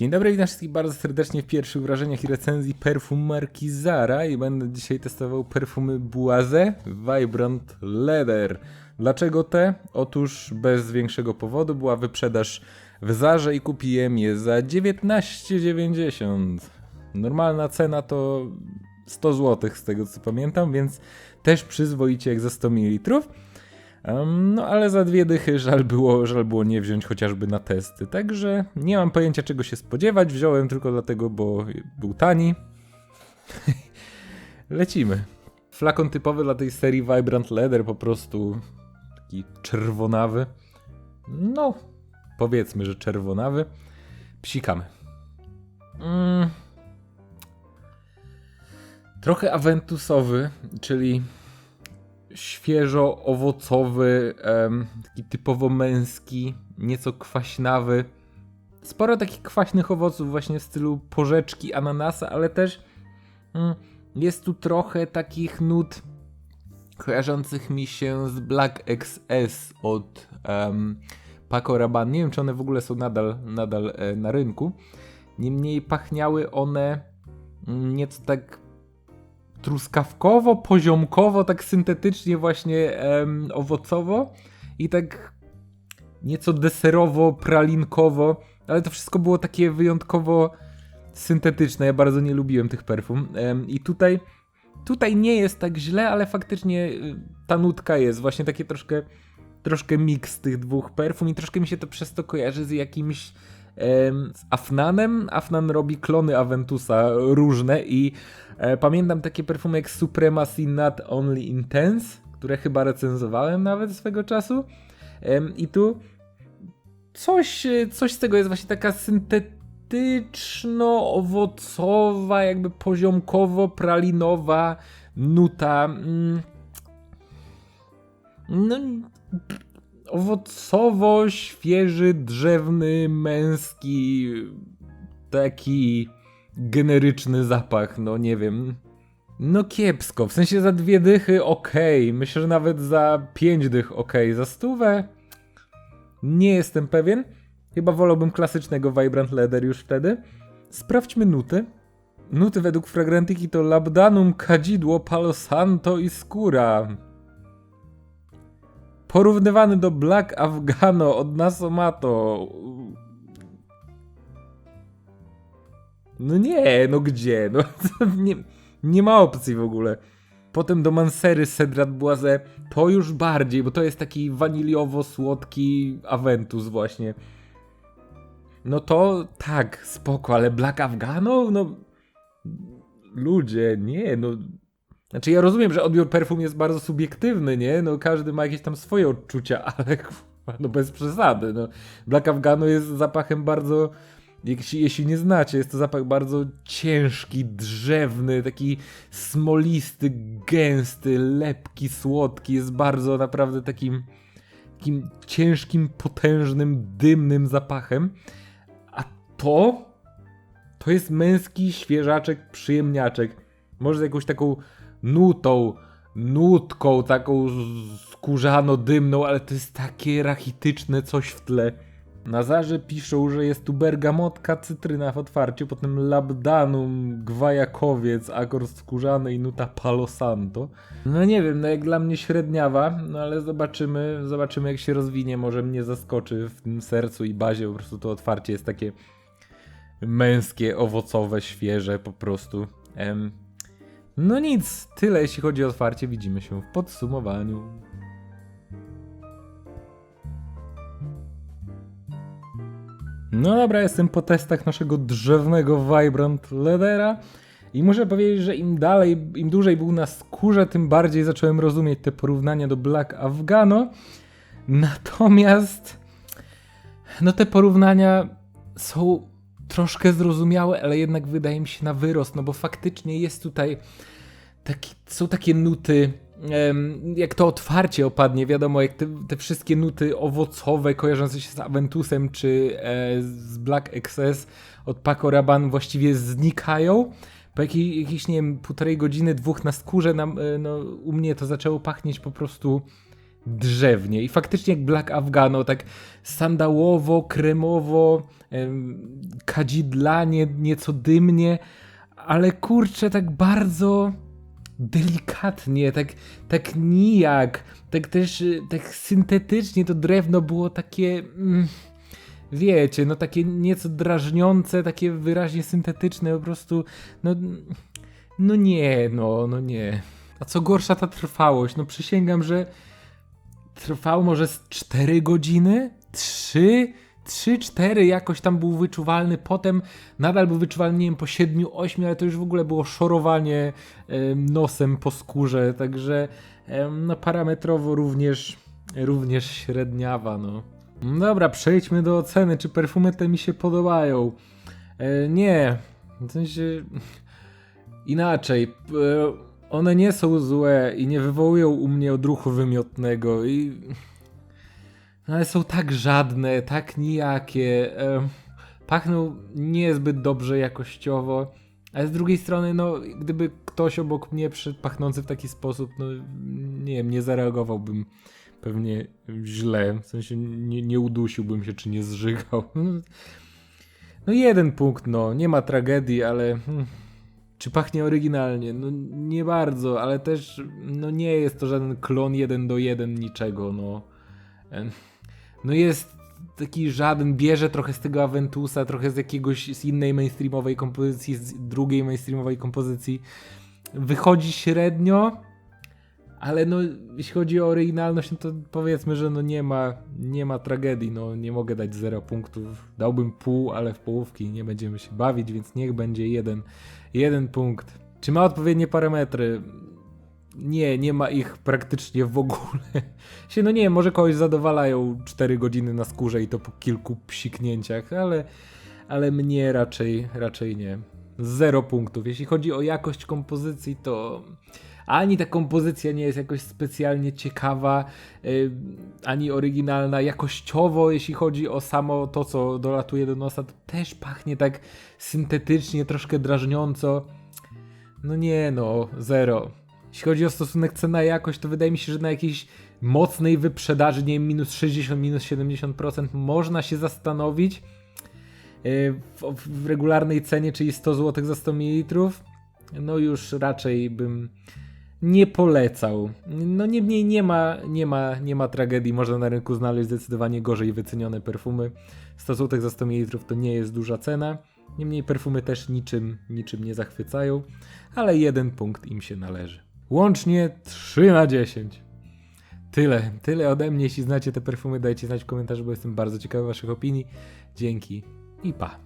Dzień dobry, witam wszystkich bardzo serdecznie w pierwszych wrażeniach i recenzji perfum marki Zara i będę dzisiaj testował perfumy Boise Vibrant Leather. Dlaczego te? Otóż bez większego powodu była wyprzedaż w Zarze i kupiłem je za 19,90. Normalna cena to 100 zł z tego co pamiętam, więc też przyzwoicie jak za 100 ml. No ale za dwie dychy żal było, żal było nie wziąć chociażby na testy. Także nie mam pojęcia czego się spodziewać. Wziąłem tylko dlatego, bo był tani. Lecimy. Flakon typowy dla tej serii Vibrant Leather, po prostu taki czerwonawy. No, powiedzmy, że czerwonawy. Psikamy. Mm. Trochę aventusowy, czyli świeżo owocowy, taki typowo męski, nieco kwaśnawy. Sporo takich kwaśnych owoców właśnie w stylu porzeczki, ananasa, ale też mm, jest tu trochę takich nut kojarzących mi się z Black XS od um, Paco Rabanne. Nie wiem, czy one w ogóle są nadal, nadal e, na rynku. Niemniej pachniały one mm, nieco tak truskawkowo, poziomkowo, tak syntetycznie właśnie em, owocowo i tak nieco deserowo, pralinkowo, ale to wszystko było takie wyjątkowo syntetyczne. Ja bardzo nie lubiłem tych perfum. Em, I tutaj tutaj nie jest tak źle, ale faktycznie y, ta nutka jest właśnie takie troszkę troszkę miks tych dwóch perfum i troszkę mi się to przez to kojarzy z jakimś z Afnanem. Afnan robi klony Aventusa różne i e, pamiętam takie perfumy jak Supremacy Not Only Intense, które chyba recenzowałem nawet swego czasu. I tu coś, e, coś z tego jest właśnie taka syntetyczno-owocowa, jakby poziomkowo-pralinowa nuta. Mm. No, owocowo, świeży, drzewny, męski, taki generyczny zapach, no nie wiem. No kiepsko, w sensie za dwie dychy okej, myślę, że nawet za pięć dych okej, za stówę nie jestem pewien. Chyba wolałbym klasycznego Vibrant Leather już wtedy. Sprawdźmy nuty. Nuty według Fragrantyki to Labdanum, Kadzidło, Palo Santo i Skóra. Porównywany do Black Afghano od Nasomato. No nie, no gdzie? No, nie, nie ma opcji w ogóle. Potem do Mansery Cedrat Boise to już bardziej, bo to jest taki waniliowo-słodki Aventus właśnie. No to tak, spoko, ale Black Afghano? No ludzie, nie, no znaczy ja rozumiem, że odbiór perfum jest bardzo subiektywny, nie? No każdy ma jakieś tam swoje odczucia, ale no bez przesady, no. Black Afghano jest zapachem bardzo jeśli, jeśli nie znacie, jest to zapach bardzo ciężki, drzewny, taki smolisty, gęsty, lepki, słodki. Jest bardzo naprawdę takim, takim ciężkim, potężnym, dymnym zapachem. A to to jest męski świeżaczek, przyjemniaczek. Może z jakąś taką nutą, nutką, taką skórzano-dymną, ale to jest takie rachityczne coś w tle. Na zarze piszą, że jest tu bergamotka, cytryna w otwarciu, potem labdanum, gwajakowiec, akord skórzany i nuta palo santo. No nie wiem, no jak dla mnie średniawa, no ale zobaczymy, zobaczymy jak się rozwinie, może mnie zaskoczy w tym sercu i bazie, po prostu to otwarcie jest takie męskie, owocowe, świeże po prostu. No nic, tyle jeśli chodzi o otwarcie, widzimy się w podsumowaniu. No dobra, jestem po testach naszego drzewnego Vibrant Leathera i muszę powiedzieć, że im dalej, im dłużej był na skórze, tym bardziej zacząłem rozumieć te porównania do Black Afghano. Natomiast no te porównania są troszkę zrozumiałe, ale jednak wydaje mi się na wyrost, no bo faktycznie jest tutaj taki, są takie nuty jak to otwarcie opadnie, wiadomo, jak te, te, wszystkie nuty owocowe kojarzące się z Aventusem czy e, z Black XS od Paco Rabanne właściwie znikają. Po jakiej, nie wiem, półtorej godziny, dwóch na skórze e, no, u mnie to zaczęło pachnieć po prostu drzewnie i faktycznie jak Black Afghano, tak sandałowo, kremowo, em, kadzidlanie, nieco dymnie, ale kurczę, tak bardzo delikatnie, tak, tak nijak, tak też y, tak syntetycznie to drewno było takie, mm, wiecie, no takie nieco drażniące, takie wyraźnie syntetyczne, po prostu, no, no nie, no, no nie. A co gorsza ta trwałość, no przysięgam, że trwał może z 4 godziny? 3? 3-4 jakoś tam był wyczuwalny, potem nadal był wyczuwalny, nie wiem, po 7-8, ale to już w ogóle było szorowanie em, nosem po skórze, także no parametrowo również, również średniawa. No Dobra, przejdźmy do oceny, czy perfumy te mi się podobają. E, nie, w sensie inaczej. One nie są złe i nie wywołują u mnie odruchu wymiotnego i... No ale są tak żadne, tak nijakie. pachną niezbyt dobrze jakościowo. Ale z drugiej strony, no, gdyby ktoś obok mnie pachnący w taki sposób, no, nie wiem, nie zareagowałbym pewnie źle. W sensie nie, nie udusiłbym się, czy nie zżygał. No jeden punkt, no, nie ma tragedii, ale hmm, czy pachnie oryginalnie? No nie bardzo, ale też no nie jest to żaden klon jeden do jeden niczego, no. No jest taki żaden, bierze trochę z tego Aventusa, trochę z jakiegoś, z innej mainstreamowej kompozycji, z drugiej mainstreamowej kompozycji. Wychodzi średnio, ale no jeśli chodzi o oryginalność, no to powiedzmy, że no nie ma, nie ma tragedii, no nie mogę dać 0 punktów. Dałbym pół, ale w połówki nie będziemy się bawić, więc niech będzie jeden, jeden punkt. Czy ma odpowiednie parametry? Nie, nie ma ich praktycznie w ogóle. Się, no nie może kogoś zadowalają 4 godziny na skórze i to po kilku psiknięciach, ale, ale mnie raczej, raczej nie. Zero punktów. Jeśli chodzi o jakość kompozycji, to ani ta kompozycja nie jest jakoś specjalnie ciekawa, y, ani oryginalna. Jakościowo, jeśli chodzi o samo to, co dolatuje do nosa, to też pachnie tak syntetycznie, troszkę drażniąco. No nie no, zero. Jeśli chodzi o stosunek cena-jakość, to wydaje mi się, że na jakiejś mocnej wyprzedaży, nie wiem, minus 60, minus 70% można się zastanowić yy, w, w regularnej cenie, czyli 100 zł za 100 ml. No już raczej bym nie polecał. No niemniej nie ma, nie ma, nie ma tragedii, można na rynku znaleźć zdecydowanie gorzej wycenione perfumy. 100 zł za 100 ml to nie jest duża cena. Niemniej perfumy też niczym, niczym nie zachwycają, ale jeden punkt im się należy. Łącznie 3 na 10. Tyle, tyle ode mnie. Jeśli znacie te perfumy, dajcie znać w komentarzu, bo jestem bardzo ciekawy waszych opinii. Dzięki i pa.